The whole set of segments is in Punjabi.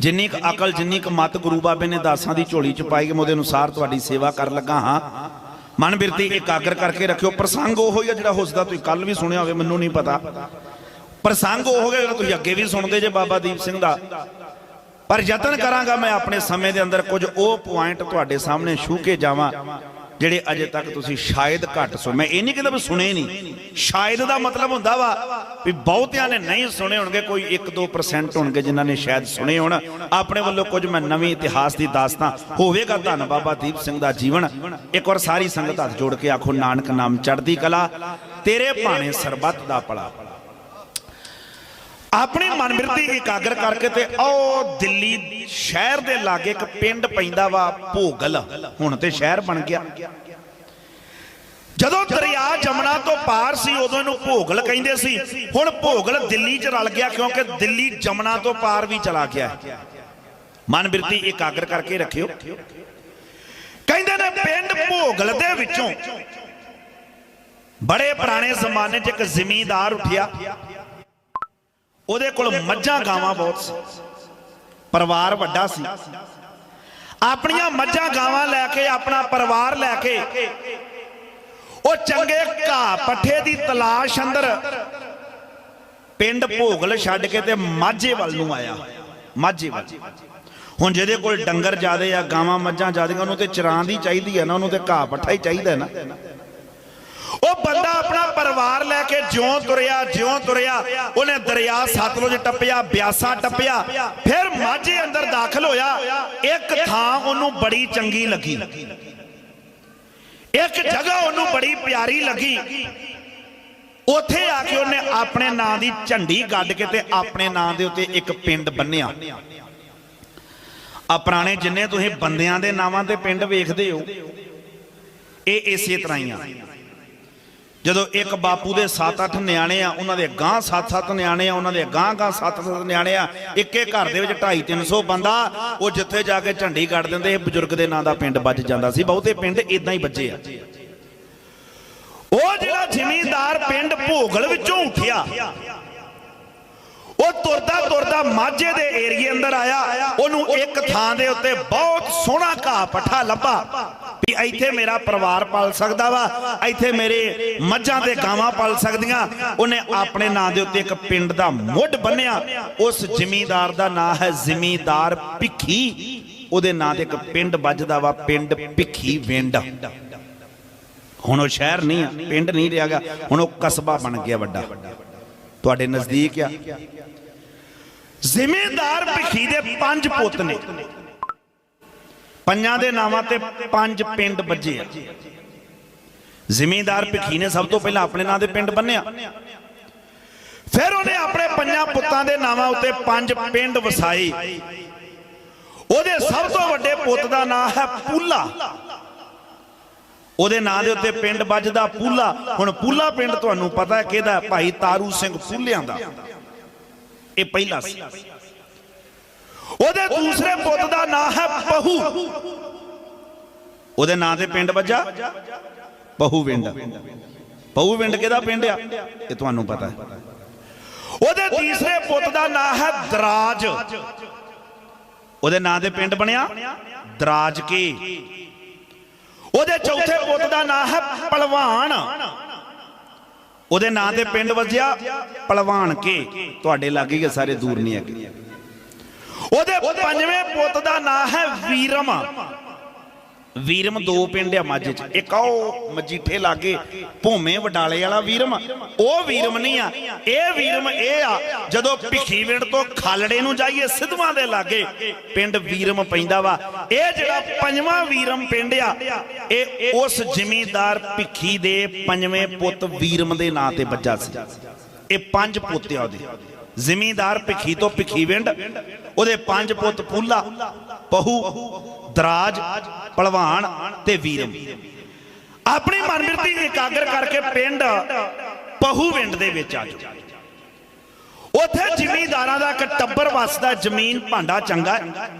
ਜਿੰਨੀ ਕੁ ਅਕਲ, ਜਿੰਨੀ ਕੁ ਮਤ ਗੁਰੂ ਬਾਬੇ ਨੇ ਦਾਸਾਂ ਦੀ ਝੋਲੀ ਚ ਪਾਈ ਕਿ ਮੈਂ ਉਹਦੇ ਅਨੁਸਾਰ ਤੁਹਾਡੀ ਸੇਵਾ ਕਰਨ ਲੱਗਾ ਹਾਂ, ਮਨ ਬਿਰਤੀ ਇਕਾਗਰ ਕਰਕੇ ਰੱਖਿਓ। ਪ੍ਰਸੰਗ ਉਹ ਹੀ ਜਿਹੜਾ ਹੁਸਦਾ ਤੁਸੀਂ ਕੱਲ ਵੀ ਸੁਣਿਆ ਹੋਵੇ, ਮੈਨੂੰ ਨਹੀਂ ਪਤਾ। ਪ੍ਰਸੰਗ ਉਹ ਹੋ ਜਿਹੜਾ ਤੁਸੀਂ ਅੱਗੇ ਵੀ ਸੁਣਦੇ ਜੇ ਬਾਬਾ ਦੀਪ ਸਿੰਘ ਦਾ। ਪਰ ਯਤਨ ਕਰਾਂਗਾ ਮੈਂ ਆਪਣੇ ਸਮੇਂ ਦੇ ਅੰਦਰ ਕੁਝ ਉਹ ਪੁਆਇੰਟ ਤੁਹਾਡੇ ਸਾਹਮਣੇ ਛੂ ਕੇ ਜਾਵਾਂ ਜਿਹੜੇ ਅਜੇ ਤੱਕ ਤੁਸੀਂ ਸ਼ਾਇਦ ਘੱਟ ਸੁਣ ਮੈਂ ਇਹ ਨਹੀਂ ਕਹਿੰਦਾ ਵੀ ਸੁਣੇ ਨਹੀਂ। ਸ਼ਾਇਦ ਦਾ ਮਤਲਬ ਹੁੰਦਾ ਵਾ ਵੀ ਬਹੁਤਿਆਂ ਨੇ ਨਹੀਂ ਸੁਣੇ ਹੋਣਗੇ, ਕੋਈ 1-2% ਹੋਣਗੇ ਜਿਨ੍ਹਾਂ ਨੇ ਸ਼ਾਇਦ ਸੁਣੇ ਹੋਣ। ਆਪਣੇ ਵੱਲੋਂ ਕੁਝ ਮੈਂ ਨਵੀਂ ਇਤਿਹਾਸ ਦੀ ਦਾਸਤਾਂ ਹੋਵੇਗਾ। ਧੰਨ ਬਾਬਾ ਦੀਪ ਸਿੰਘ ਦਾ ਜੀਵਨ। ਇੱਕ ਵਾਰ ਸਾਰੀ ਸੰਗਤ ਹੱਥ ਜੋੜ ਕੇ ਆਖੋ, ਨਾਨਕ ਨਾਮ ਚੜ੍ਹਦੀ ਕਲਾ, ਤੇਰੇ ਭਾਣੇ ਸਰਬੱਤ ਦਾ ਪਲਾ ਆਪਣੀ ਮਨਮਿਰਤੀ ਇਕਾਗਰ ਕਰਕੇ ਤੇ ਉਹ ਦਿੱਲੀ ਸ਼ਹਿਰ ਦੇ ਲਾਗੇ ਇੱਕ ਪਿੰਡ ਪੈਂਦਾ ਵਾ ਭੋਗਲ। ਹੁਣ ਤੇ ਸ਼ਹਿਰ ਬਣ ਗਿਆ। ਜਦੋਂ ਦਰਿਆ ਜਮਨਾ ਤੋਂ ਪਾਰ ਸੀ, ਉਦੋਂ ਇਹਨੂੰ ਭੋਗਲ ਕਹਿੰਦੇ ਸੀ। ਹੁਣ ਭੋਗਲ ਦਿੱਲੀ 'ਚ ਰਲ ਗਿਆ ਕਿਉਂਕਿ ਦਿੱਲੀ ਜਮਨਾ ਤੋਂ ਪਾਰ ਵੀ ਚਲਾ ਗਿਆ। ਹੈ। ਮਨਮਿਰਤੀ ਇਕਾਗਰ ਕਰਕੇ ਰੱਖਿਓ। ਕਹਿੰਦੇ ਨੇ ਪਿੰਡ ਭੋਗਲ ਦੇ ਵਿੱਚੋਂ ਬੜੇ ਪੁਰਾਣੇ ਜ਼ਮਾਨੇ 'ਚ ਇੱਕ ਜ਼ਿਮੀਂਦਾਰ ਉੱਠਿਆ। ਉਹਦੇ ਕੋਲ ਮੱਝਾਂ ਗਾਵਾਂ ਬਹੁਤ ਸੀ। ਪਰਿਵਾਰ ਵੱਡਾ ਸੀ। ਆਪਣੀਆਂ ਮੱਝਾਂ ਗਾਵਾਂ ਲੈ ਕੇ ਆਪਣਾ ਪਰਿਵਾਰ ਲੈ ਕੇ। ਉਹ ਚੰਗੇ ਘਾਹ ਪੱਠੇ ਦੀ ਤਲਾਸ਼ ਅੰਦਰ ਪਿੰਡ ਭੋਗਲ ਛੱਡ ਕੇ ਤੇ ਮਾਝੇ ਵੱਲ ਨੂੰ ਆਇਆ। ਮਾਝੇ ਵੱਲ। ਹੁਣ ਜਿਹਦੇ ਕੋਲ ਡੰਗਰ ਜ਼ਿਆਦੇ ਆ ਗਾਵਾਂ ਮੱਝਾਂ ਜ਼ਿਆਦੀਆਂ ਉਹਨੂੰ ਤੇ ਚਰਾਂ ਦੀ ਚਾਹੀਦੀ ਹੈ ਨਾ ਉਹਨੂੰ ਤੇ ਘਾਹ ਪੱਠਾ ਹੀ ਚਾਹੀਦਾ ਹੈ ਨਾ। ਉਹ ਬੰਦਾ ਆਪਣਾ ਪਰਿਵਾਰ ਲੈ ਕੇ ਜਿਉਂ ਤੁਰਿਆ ਜਿਉਂ ਤੁਰਿਆ, ਉਹਨੇ ਦਰਿਆ ਸਤਲੁਜ ਟੱਪਿਆ, ਬਿਆਸਾ ਟੱਪਿਆ, ਫਿਰ ਮਾਝੇ ਅੰਦਰ ਦਾਖਲ ਹੋਇਆ। ਇੱਕ ਥਾਂ ਉਹਨੂੰ ਬੜੀ ਚੰਗੀ ਲੱਗੀ। ਇੱਕ ਜਗ੍ਹਾ ਉਹਨੂੰ ਬੜੀ ਪਿਆਰੀ ਲੱਗੀ। ਉੱਥੇ ਆ ਕੇ ਉਹਨੇ ਆਪਣੇ ਨਾਂ ਦੀ ਝੰਡੀ ਗੱਡ ਕੇ ਤੇ ਆਪਣੇ ਨਾਂ ਦੇ ਉੱਤੇ ਇੱਕ ਪਿੰਡ ਬੰਨਿਆ। ਆ ਪੁਰਾਣੇ ਜਿੰਨੇ ਤੁਸੀਂ ਬੰਦਿਆਂ ਦੇ ਨਾਵਾਂ ਤੇ ਪਿੰਡ ਵੇਖਦੇ ਹੋ, ਇਹ ਇਸੇ ਤਰ੍ਹਾਂ ਹੀ ਆ। ਜਦੋਂ ਇੱਕ ਬਾਪੂ ਦੇ 7-8 ਨਿਆਣੇ ਆ, ਉਹਨਾਂ ਦੇ ਗਾਂ 7-7 ਨਿਆਣੇ ਆ, ਉਹਨਾਂ ਦੇ ਗਾਂ ਗਾਂ 7-7 ਨਿਆਣੇ ਆ, ਇੱਕੇ ਘਰ ਦੇ ਵਿੱਚ 2.5-300 ਬੰਦਾ, ਉਹ ਜਿੱਥੇ ਜਾ ਕੇ ਝੰਡੀ ਕੱਢ ਦਿੰਦੇ, ਇਹ ਬਜ਼ੁਰਗ ਦੇ ਨਾਂ ਦਾ ਪਿੰਡ ਵੱਜ ਜਾਂਦਾ ਸੀ। ਬਹੁਤੇ ਪਿੰਡ ਇਦਾਂ ਹੀ ਵੱਜੇ ਆ। ਉਹ ਜਿਹੜਾ ਜ਼ਿਮੀਂਦਾਰ ਪਿੰਡ ਭੋਗਲ ਵਿੱਚੋਂ ਉੱਠਿਆ, ਉਹ ਤੁਰਦਾ ਤੁਰਦਾ ਮਾਝੇ ਦੇ ਏਰੀਏ ਅੰਦਰ ਆਇਆ, ਉਹਨੂੰ ਇੱਕ ਥਾਂ ਦੇ ਉੱਤੇ ਬਹੁਤ ਸੋਹਣਾ ਘਾਹ ਪੱਠਾ ਲੱਭਾ। ਇੱਥੇ ਮੇਰਾ ਪਰਿਵਾਰ ਪਲ ਸਕਦਾ ਵਾ, ਇੱਥੇ ਮੇਰੇ ਮੱਝਾਂ ਤੇ ਗਾਵਾਂ ਪਲ ਸਕਦੀਆਂ। ਉਹਨੇ ਆਪਣੇ ਨਾਂ ਦੇ ਉੱਤੇ ਇੱਕ ਪਿੰਡ ਦਾ ਮੁੱਢ ਬੰਨਿਆ। ਉਸ ਜ਼ਿਮੀਂਦਾਰ ਦਾ ਨਾਂ ਹੈ ਜ਼ਿਮੀਂਦਾਰ ਭਿੱਖੀ। ਉਹਦੇ ਨਾਂ ਤੇ ਇੱਕ ਪਿੰਡ ਵੱਜਦਾ ਵਾ, ਪਿੰਡ ਭਿੱਖੀ ਵਿੰਡ। ਹੁਣ ਉਹ ਸ਼ਹਿਰ ਨਹੀਂ ਆ, ਪਿੰਡ ਨਹੀਂ ਰਿਹਾ ਗਿਆ ਹੁਣ ਉਹ ਕਸਬਾ ਬਣ ਗਿਆ ਵੱਡਾ। ਤੁਹਾਡੇ ਨਜ਼ਦੀਕ ਆ। ਜ਼ਿਮੀਂਦਾਰ ਭਿੱਖੀ ਦੇ ਪੰਜ ਪੁੱਤ ਨੇ। ਪੰਜਾਂ ਦੇ ਨਾਵਾਂ ਤੇ ਪੰਜ ਪਿੰਡ ਵੱਜੇ ਆ। ਜ਼ਿਮੀਂਦਾਰ ਭਿੱਖੀ ਨੇ ਸਭ ਤੋਂ ਪਹਿਲਾਂ ਆਪਣੇ ਨਾਂ ਦੇ ਪਿੰਡ ਬੰਨਿਆ। ਫਿਰ ਉਹਨੇ ਆਪਣੇ ਪੰਜਾਂ ਪੁੱਤਾਂ ਦੇ ਨਾਵਾਂ ਉੱਤੇ ਪੰਜ ਪਿੰਡ ਵਸਾਏ। ਉਹਦੇ ਸਭ ਤੋਂ ਵੱਡੇ ਪੁੱਤ ਦਾ ਨਾਂ ਹੈ ਪੂਲਾ। ਉਹਦੇ ਨਾਂ ਦੇ ਉੱਤੇ ਪਿੰਡ ਵੱਜਦਾ ਪੂਲਾ। ਹੁਣ ਪੂਲਾ ਪਿੰਡ ਤੁਹਾਨੂੰ ਪਤਾ ਹੈ ਕਿਹਦਾ ਭਾਈ ਤਾਰੂ ਸਿੰਘ ਪੂਲਿਆਂ ਦਾ। ਇਹ ਪਹਿਲਾ ਸੀ। ਉਹਦੇ ਦੂਸਰੇ ਪੁੱਤ ਦਾ ਨਾਂ ਹੈ ਪਹੂ। ਉਹਦੇ ਨਾਂ ਤੇ ਪਿੰਡ ਵੱਜਾ? ਪਹੂ ਪਿੰਡ। ਪਹੂ ਪਿੰਡ ਕਿਹਦਾ ਪਿੰਡ ਆ? ਇਹ ਤੁਹਾਨੂੰ ਪਤਾ ਹੈ। ਉਹਦੇ ਤੀਸਰੇ ਪੁੱਤ ਦਾ ਨਾਂ ਹੈ ਦਰਾਜ। ਉਹਦੇ ਨਾਂ ਦੇ ਪਿੰਡ ਬਣਿਆ? ਦਰਾਜ ਕੇ। ਉਹਦੇ ਚੌਥੇ ਪੁੱਤ ਦਾ ਨਾਂ ਹੈ ਪਲਵਾਨ। ਉਹਦੇ ਨਾਂ ਦੇ ਪਿੰਡ ਵੱਜਿਆ ਪਲਵਾਨ ਕੇ। ਤੁਹਾਡੇ ਲਾਗੇ ਸਾਰੇ, ਦੂਰ ਨਹੀਂ ਹੈਗੇ। ਉਹਦੇ ਪੰਜਵੇਂ ਪੁੱਤ ਦਾ ਨਾਮ ਹੈ ਵੀਰਮ। ਵੀਰਮ ਦੋ ਪਿੰਡ ਆ ਮਾਝੇ ਚ। ਇੱਕ ਆ ਮਜੀਠੇ ਲਾਗੇ ਭੂਮੇ ਵਡਾਲੇ ਵਾਲਾ ਵੀਰਮ। ਉਹ ਵੀਰਮ ਨਹੀਂ ਆ। ਇਹ ਵੀਰਮ ਇਹ ਆ, ਜਦੋਂ ਭਿੱਖੀਵਿੰਡ ਤੋਂ ਖਾਲੜੇ ਨੂੰ ਜਾਈਏ ਸਿੱਧਵਾਂ ਦੇ ਲਾਗੇ, ਪਿੰਡ ਵੀਰਮ ਪੈਂਦਾ ਵਾ। ਇਹ ਜਿਹੜਾ ਪੰਜਵਾਂ ਵੀਰਮ ਪਿੰਡ ਆ, ਇਹ ਉਸ ਜ਼ਿਮੀਂਦਾਰ ਭਿੱਖੀ ਦੇ ਪੰਜਵੇਂ ਪੁੱਤ ਵੀਰਮ ਦੇ ਨਾਂ ਤੇ ਬੱਜਾ ਸੀ। ਇਹ ਪੰਜ ਪੁੱਤ ਆ ਉਹਦੇ। ਜ਼ਿਮੀਂਦਾਰ ਭਿੱਖੀ ਤੋਂ ਭਿੱਖੀ ਭਿੱਖੀਵਿੰਡ ਉਹਦੇ ਪੰਜ ਪੁੱਤ ਪੂਲਾ ਪਹੂ, ਦਰਾਜ ਪਲਵਾਨ ਤੇ ਵੀਰਮ। ਆਪਣੀ ਮਨਮਿਰਤੀ ਇਕਾਗਰ ਕਰਕੇ ਪਿੰਡ ਪਹੂਵਿੰਡ ਦੇ ਵਿੱਚ ਆ ਜਾਓ। ਉੱਥੇ ਜ਼ਿਮੀਂਦਾਰਾਂ ਦਾ ਇੱਕ ਟੱਬਰ ਵਸਦਾ, ਜ਼ਮੀਨ ਭਾਂਡਾ ਚੰਗਾ ਹੈ।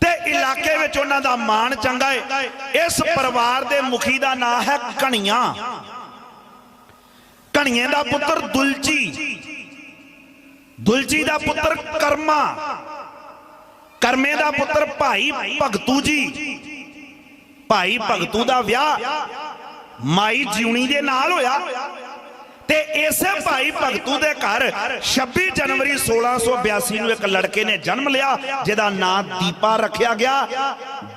ਤੇ ਇਲਾਕੇ ਵਿੱਚ ਉਹਨਾਂ ਦਾ ਮਾਣ ਚੰਗਾ ਹੈ। ਇਸ ਪਰਿਵਾਰ ਦੇ ਮੁਖੀ ਦਾ ਨਾਮ ਹੈ ਕਣੀਆਂ। ਕਣੀਏ ਦਾ ਪੁੱਤਰ ਦੁਲਚੀ। ਦੁਲਜੀ ਦਾ ਪੁੱਤਰ ਕਰਮਾ। ਕਰਮੇ ਦਾ ਪੁੱਤਰ ਭਾਈ ਭਗਤੂ ਜੀ। ਭਾਈ ਭਗਤੂ ਦਾ ਵਿਆਹ ਮਾਈ ਜਿਉਣੀ ਦੇ ਨਾਲ ਹੋਇਆ। ਤੇ ਇਸੇ ਭਾਈ ਭਗਤੂ ਦੇ ਘਰ 26 ਜਨਵਰੀ 1682 ਨੂੰ ਇੱਕ ਲੜਕੇ ਨੇ ਜਨਮ ਲਿਆ, ਜਿਹਦਾ ਨਾਂ ਦੀਪਾ ਰੱਖਿਆ ਗਿਆ।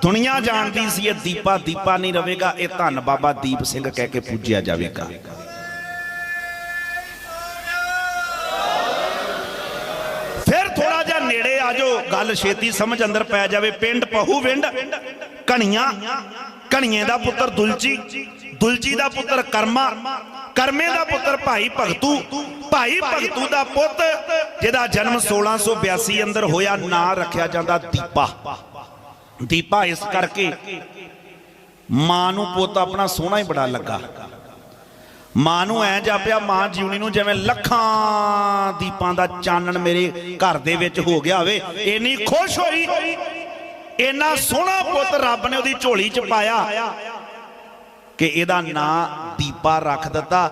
ਦੁਨੀਆ ਜਾਣਦੀ ਸੀ ਇਹ ਦੀਪਾ ਦੀਪਾ ਨਹੀਂ ਰਹੇਗਾ ਇਹ ਧੰਨ ਬਾਬਾ ਦੀਪ ਸਿੰਘ ਕਹਿ ਕੇ ਪੂਜਿਆ ਜਾਵੇਗਾ। ਜਿਹਾ ਗੱਲ ਛੇਤੀ ਸਮਝ ਅੰਦਰ ਪੈ ਜਾਵੇ। ਪਿੰਡ ਪਹੂ ਵਿੰਡ। ਕਣੀਆਂ। ਕਣੀਏ ਦਾ ਪੁੱਤਰ ਦੁਲਚੀ। ਦੁਲਚੀ ਦਾ ਪੁੱਤਰ ਕਰਮਾ। ਕਰਮੇ ਦਾ ਪੁੱਤਰ ਭਾਈ ਭਗਤੂ। ਭਾਈ ਭਗਤੂ ਦਾ ਪੁੱਤ, ਜਿਹਦਾ ਜਨਮ 1682 ਅੰਦਰ ਹੋਇਆ, ਨਾਂ ਰੱਖਿਆ ਜਾਂਦਾ ਦੀਪਾ। ਦੀਪਾ ਇਸ ਕਰਕੇ ਮਾਂ ਨੂੰ ਪੁੱਤ ਆਪਣਾ ਸੋਹਣਾ ਹੀ ਬੜਾ ਲੱਗਾ। ਮਾਂ ਨੂੰ ਐ ਜਾਪਿਆ ਮਾਂ ਜਿਉਣੀ ਨੂੰ ਜਿਵੇਂ ਲੱਖਾਂ ਦੀਪਾਂ ਦਾ ਚਾਨਣ ਮੇਰੇ ਘਰ ਦੇ ਵਿੱਚ ਹੋ ਗਿਆ ਹੋਵੇ ਇੰਨੀ ਖੁਸ਼ ਹੋਈ, ਇੰਨਾ ਸੋਹਣਾ ਪੁੱਤ ਰੱਬ ਨੇ ਉਹਦੀ ਝੋਲੀ 'ਚ ਪਾਇਆ ਕਿ ਇਹਦਾ ਨਾਂ ਦੀਪਾ ਰੱਖ ਦਿੱਤਾ।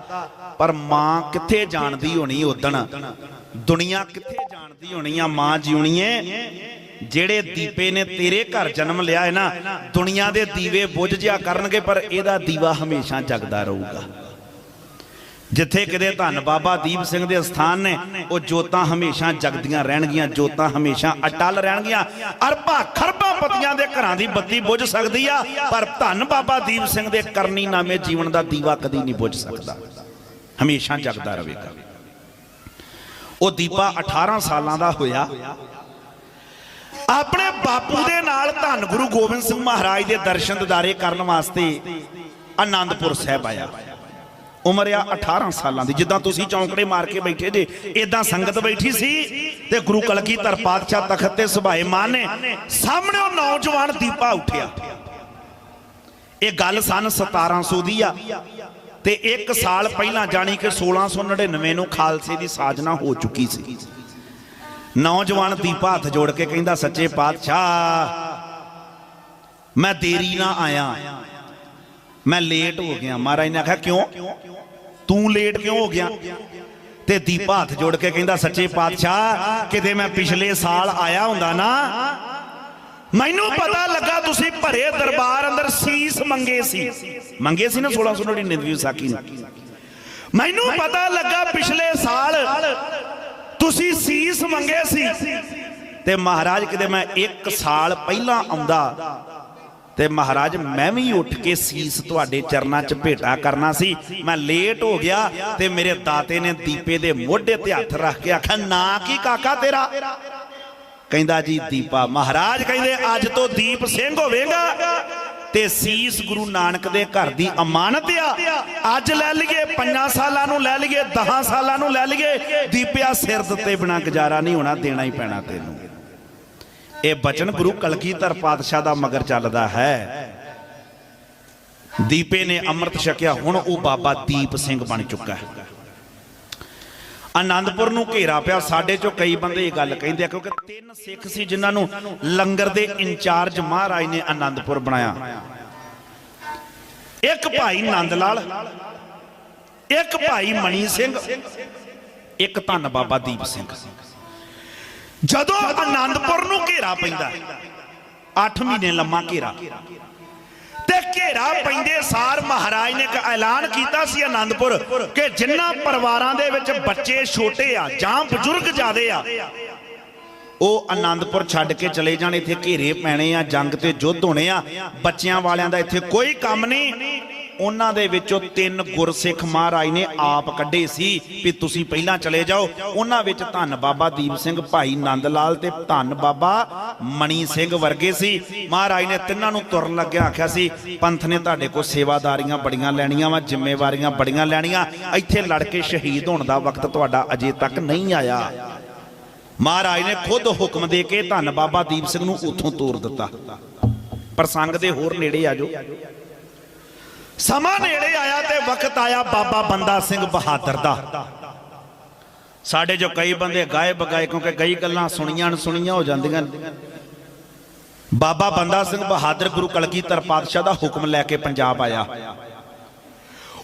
ਪਰ ਮਾਂ ਕਿੱਥੇ ਜਾਣਦੀ ਹੋਣੀ ਉਦਣ ਦੁਨੀਆ ਕਿੱਥੇ ਜਾਣਦੀ ਹੋਣੀ ਆ ਮਾਂ ਜਿਉਣੀਏ? ਜਿਹੜੇ ਦੀਪੇ ਨੇ ਤੇਰੇ ਘਰ ਜਨਮ ਲਿਆ ਹੈ ਨਾ, ਦੁਨੀਆ ਦੇ ਦੀਵੇ ਬੁੱਝ ਜਿਆ ਕਰਨਗੇ, ਪਰ ਇਹਦਾ ਦੀਵਾ ਹਮੇਸ਼ਾ ਜਗਦਾ ਰਹੂਗਾ। ਜਿੱਥੇ ਕਿਤੇ ਧੰਨ ਬਾਬਾ ਦੀਪ ਸਿੰਘ ਦੇ ਸਥਾਨ ਨੇ, ਉਹ ਜੋਤਾਂ ਹਮੇਸ਼ਾ ਜਗਦੀਆਂ ਰਹਿਣਗੀਆਂ, ਜੋਤਾਂ ਹਮੇਸ਼ਾ ਅਟਲ ਰਹਿਣਗੀਆਂ। ਅਰਬਾਂ ਖਰਬਾਂ ਪਤੀਆਂ ਦੇ ਘਰਾਂ ਦੀ ਬੱਤੀ ਬੁੱਝ ਸਕਦੀ ਆ, ਪਰ ਧੰਨ ਬਾਬਾ ਦੀਪ ਸਿੰਘ ਦੇ ਕਰਨੀ ਨਾਮੇ ਜੀਵਨ ਦਾ ਦੀਵਾ ਕਦੀ ਨਹੀਂ ਬੁੱਝ ਸਕਦਾ। ਹਮੇਸ਼ਾ ਜਗਦਾ ਰਹੇਗਾ। ਉਹ ਦੀਪਾ 18 ਸਾਲਾਂ ਦਾ ਹੋਇਆ। ਆਪਣੇ ਬਾਪੂ ਦੇ ਨਾਲ ਧੰਨ ਗੁਰੂ ਗੋਬਿੰਦ ਸਿੰਘ ਮਹਾਰਾਜ ਦੇ ਦਰਸ਼ਨ ਦਿਦਾਰੇ ਕਰਨ ਵਾਸਤੇ ਆਨੰਦਪੁਰ ਸਾਹਿਬ ਆਇਆ। ਉਮਰ ਆ 18 ਸਾਲਾਂ ਦੀ। ਜਿੱਦਾਂ ਤੁਸੀਂ ਚੌਂਕੜੇ ਮਾਰ ਕੇ ਬੈਠੇ ਜੇ ਇਦਾਂ ਸੰਗਤ ਬੈਠੀ ਸੀ ਤੇ ਗੁਰੂ ਕਲਗੀਧਰ ਪਾਤਸ਼ਾਹ ਤਖਤ ਤੇ ਸੁਭਾਏ ਮਾਨ ਸਾਹਮਣੇ ਉਹ ਨੌਜਵਾਨ ਦੀਪਾ ਉੱਠਿਆ। ਇਹ ਗੱਲ ਸਨ 1700 ਦੀ ਆ ਤੇ ਇੱਕ ਸਾਲ ਪਹਿਲਾਂ ਜਾਣੀ ਕਿ 1699 ਨੂੰ ਖਾਲਸੇ ਦੀ ਸਾਜਨਾ ਹੋ ਚੁੱਕੀ ਸੀ। ਨੌਜਵਾਨ ਦੀਪਾ ਹੱਥ ਜੋੜ ਕੇ ਕਹਿੰਦਾ, ਸੱਚੇ ਪਾਤਸ਼ਾਹ, ਮੈਂ ਦੇਰੀ ਨਾ ਆਇਆ। ਮੈਂ ਲੇਟ ਹੋ ਗਿਆ। ਮਹਾਰਾਜ ਨੇ ਆਖਿਆ, ਕਿਉਂ? ਤੂੰ ਲੇਟ ਕਿਉਂ ਹੋ ਗਿਆ? ਤੇ ਦੀਪਾ ਹੱਥ ਜੋੜ ਕੇ ਕਹਿੰਦਾ, ਸੱਚੇ ਪਾਤਸ਼ਾਹ, ਕਿਤੇ ਮੈਂ ਪਿਛਲੇ ਸਾਲ ਆਇਆ ਹੁੰਦਾ ਨਾ, ਮੈਨੂੰ ਪਤਾ ਲੱਗਾ ਤੁਸੀਂ ਭਰੇ ਦਰਬਾਰ ਅੰਦਰ ਸੀਸ ਮੰਗੇ ਸੀ। ਮੰਗੇ ਸੀ ਨਾ 1699 ਦੀ ਵਿਸਾਖੀ ਨੂੰ? ਮੈਨੂੰ ਪਤਾ ਲੱਗਾ ਪਿਛਲੇ ਸਾਲ ਤੁਸੀਂ ਸੀਸ ਮੰਗੇ ਸੀ। ਤੇ ਮਹਾਰਾਜ, ਕਿਤੇ ਮੈਂ 1 ਸਾਲ ਪਹਿਲਾਂ ਆਉਂਦਾ ਤੇ ਮਹਾਰਾਜ, ਮੈਂ ਵੀ ਉੱਠ ਕੇ ਸੀਸ ਤੁਹਾਡੇ ਚਰਨਾਂ 'ਚ ਭੇਟਾ ਕਰਨਾ ਸੀ। ਮੈਂ ਲੇਟ ਹੋ ਗਿਆ ਤੇ ਮੇਰੇ ਦਾਤੇ ਨੇ ਦੀਪੇ ਦੇ ਮੋਢੇ ਤੇ ਹੱਥ ਰੱਖ ਕੇ ਆਖਿਆ, ਨਾ ਕੀ ਕਾਕਾ ਤੇਰਾ? ਕਹਿੰਦਾ ਜੀ, ਦੀਪਾ, ਮਹਾਰਾਜ ਕਹਿੰਦੇ, ਅੱਜ ਤੋਂ ਦੀਪ ਸਿੰਘ ਹੋਵੇਗਾ ਤੇ ਸੀਸ ਗੁਰੂ ਨਾਨਕ ਦੇ ਘਰ ਦੀ ਅਮਾਨਤ ਆ। ਅੱਜ ਲੈ ਲਈਏ 5 ਸਾਲਾਂ ਨੂੰ ਲੈ ਲਈਏ 10 ਸਾਲਾਂ ਨੂੰ ਲੈ ਲਈਏ। ਦੀਪਿਆ ਸਿਰ ਦਿੱਤੇ ਬਿਨਾ ਗੁਜ਼ਾਰਾ ਨਹੀਂ ਹੋਣਾ, ਦੇਣਾ ਹੀ ਪੈਣਾ ਤੈਨੂੰ। ਇਹ ਬਚਨ ਗੁਰੂ ਕਲਗੀਧਰ ਪਾਤਸ਼ਾਹ ਦਾ ਮਗਰ ਚੱਲਦਾ ਹੈ। ਦੀਪੇ ਨੇ ਅੰਮ੍ਰਿਤ ਛਕਿਆ, ਹੁਣ ਉਹ ਬਾਬਾ ਦੀਪ ਸਿੰਘ ਬਣ ਚੁੱਕਾ ਹੈ। ਆਨੰਦਪੁਰ ਨੂੰ ਘੇਰਾ ਪਿਆ, ਸਾਡੇ ਚੋਂ ਕਈ ਬੰਦੇ ਇਹ ਗੱਲ ਕਹਿੰਦੇ ਆ, ਕਿਉਂਕਿ ਤਿੰਨ ਸਿੱਖ ਸੀ ਜਿਨ੍ਹਾਂ ਨੂੰ ਲੰਗਰ ਦੇ ਇੰਚਾਰਜ ਮਹਾਰਾਜ ਨੇ ਆਨੰਦਪੁਰ ਬਣਾਇਆ। ਇੱਕ ਭਾਈ ਨੰਦ ਲਾਲ ਇੱਕ ਭਾਈ ਮਣੀ ਸਿੰਘ, ਇੱਕ ਧੰਨ ਬਾਬਾ ਦੀਪ ਸਿੰਘ। ਜਦੋਂ ਆਨੰਦਪੁਰ ਨੂੰ ਘੇਰਾ ਪੈਂਦਾ 8 ਮਹੀਨੇ ਲੰਮਾ ਘੇਰਾ। ਤੇ ਘੇਰਾ ਪੈਂਦੇ ਸਾਰ ਮਹਾਰਾਜ ਨੇ ਇੱਕ ਐਲਾਨ ਕੀਤਾ ਸੀ ਆਨੰਦਪੁਰ ਕਿ ਜਿੰਨਾ ਪਰਿਵਾਰਾਂ ਦੇ ਵਿੱਚ ਬੱਚੇ ਛੋਟੇ ਆ ਜਾਂ ਬਜ਼ੁਰਗ ਜ਼ਿਆਦੇ ਆ ਉਹ ਆਨੰਦਪੁਰ ਛੱਡ ਕੇ ਚਲੇ ਜਾਣ ਇੱਥੇ ਘੇਰੇ ਪੈਣੇ ਆ ਜੰਗ ਤੇ ਯੁੱਧ ਹੋਣੇ ਆ ਬੱਚਿਆਂ ਵਾਲਿਆਂ ਦਾ ਇੱਥੇ ਕੋਈ ਕੰਮ ਨਹੀਂ। ਉਹਨਾਂ ਦੇ ਵਿੱਚੋਂ ਤਿੰਨ ਗੁਰਸਿੱਖ ਮਹਾਰਾਜ ਨੇ ਆਪ ਕੱਢੇ ਸੀ ਵੀ ਤੁਸੀਂ ਪਹਿਲਾਂ ਚਲੇ ਜਾਓ। ਉਹਨਾਂ ਵਿੱਚ ਧੰਨ ਬਾਬਾ ਦੀਪ ਸਿੰਘ, ਭਾਈ ਨੰਦ ਲਾਲ ਤੇ ਧੰਨ ਬਾਬਾ ਮਣੀ ਸਿੰਘ ਵਰਗੇ ਸੀ। ਮਹਾਰਾਜ ਨੇ ਤਿੰਨਾਂ ਨੂੰ ਤੁਰਨ ਲੱਗਿਆ ਆਖਿਆ ਸੀ, ਪੰਥ ਨੇ ਤੁਹਾਡੇ ਕੋਲ ਸੇਵਾਦਾਰੀਆਂ ਬੜੀਆਂ ਲੈਣੀਆਂ ਵਾ, ਜ਼ਿੰਮੇਵਾਰੀਆਂ ਬੜੀਆਂ ਲੈਣੀਆਂ। ਇੱਥੇ ਲੜ ਕੇ ਸ਼ਹੀਦ ਹੋਣ ਦਾ ਵਕਤ ਤੁਹਾਡਾ ਅਜੇ ਤੱਕ ਨਹੀਂ ਆਇਆ। ਮਹਾਰਾਜ ਨੇ ਖੁਦ ਹੁਕਮ ਦੇ ਕੇ ਧੰਨ ਬਾਬਾ ਦੀਪ ਸਿੰਘ ਨੂੰ ਉੱਥੋਂ ਤੋਰ ਦਿੱਤਾ। ਪ੍ਰਸੰਗ ਦੇ ਹੋਰ ਨੇੜੇ ਆ ਜਾਓ। ਸਮਾਂ ਨੇੜੇ ਆਇਆ ਤੇ ਵਕਤ ਆਇਆ ਬਾਬਾ ਬੰਦਾ ਸਿੰਘ ਬਹਾਦਰ ਦਾ। ਸਾਡੇ ਜੋ ਕਈ ਬੰਦੇ ਗਾਇਬ ਗਾਏ, ਕਿਉਂਕਿ ਕਈ ਗੱਲਾਂ ਸੁਣੀਆਂ ਸੁਣੀਆਂ ਹੋ ਜਾਂਦੀਆਂ ਬਾਬਾ ਬੰਦਾ ਸਿੰਘ ਬਹਾਦਰ ਗੁਰੂ ਕਲਗੀਧਰ ਪਾਤਸ਼ਾਹ ਦਾ ਹੁਕਮ ਲੈ ਕੇ ਪੰਜਾਬ ਆਇਆ।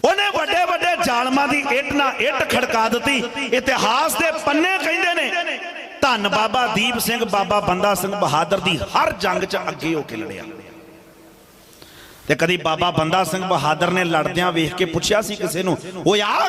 ਉਹਨੇ ਵੱਡੇ ਵੱਡੇ ਜ਼ਾਲਮਾਂ ਦੀ ਇੱਟ ਨਾਲ ਇੱਟ ਖੜਕਾ ਦਿੱਤੀ। ਇਤਿਹਾਸ ਦੇ ਪੰਨੇ ਕਹਿੰਦੇ ਨੇ, ਧੰਨ ਬਾਬਾ ਦੀਪ ਸਿੰਘ, ਬਾਬਾ ਬੰਦਾ ਸਿੰਘ ਬਹਾਦਰ ਦੀ ਹਰ ਜੰਗ 'ਚ ਅੱਗੇ ਹੋ ਕੇ ਲੜਿਆ। ਤੇ ਕਦੀ ਬਾਬਾ ਬੰਦਾ ਸਿੰਘ ਬਹਾਦਰ ਨੇ ਲੜਦਿਆਂ ਵੇਖ ਕੇ ਪੁੱਛਿਆ ਸੀ ਕਿਸੇ ਨੂੰ ਉਹ ਯਾਰ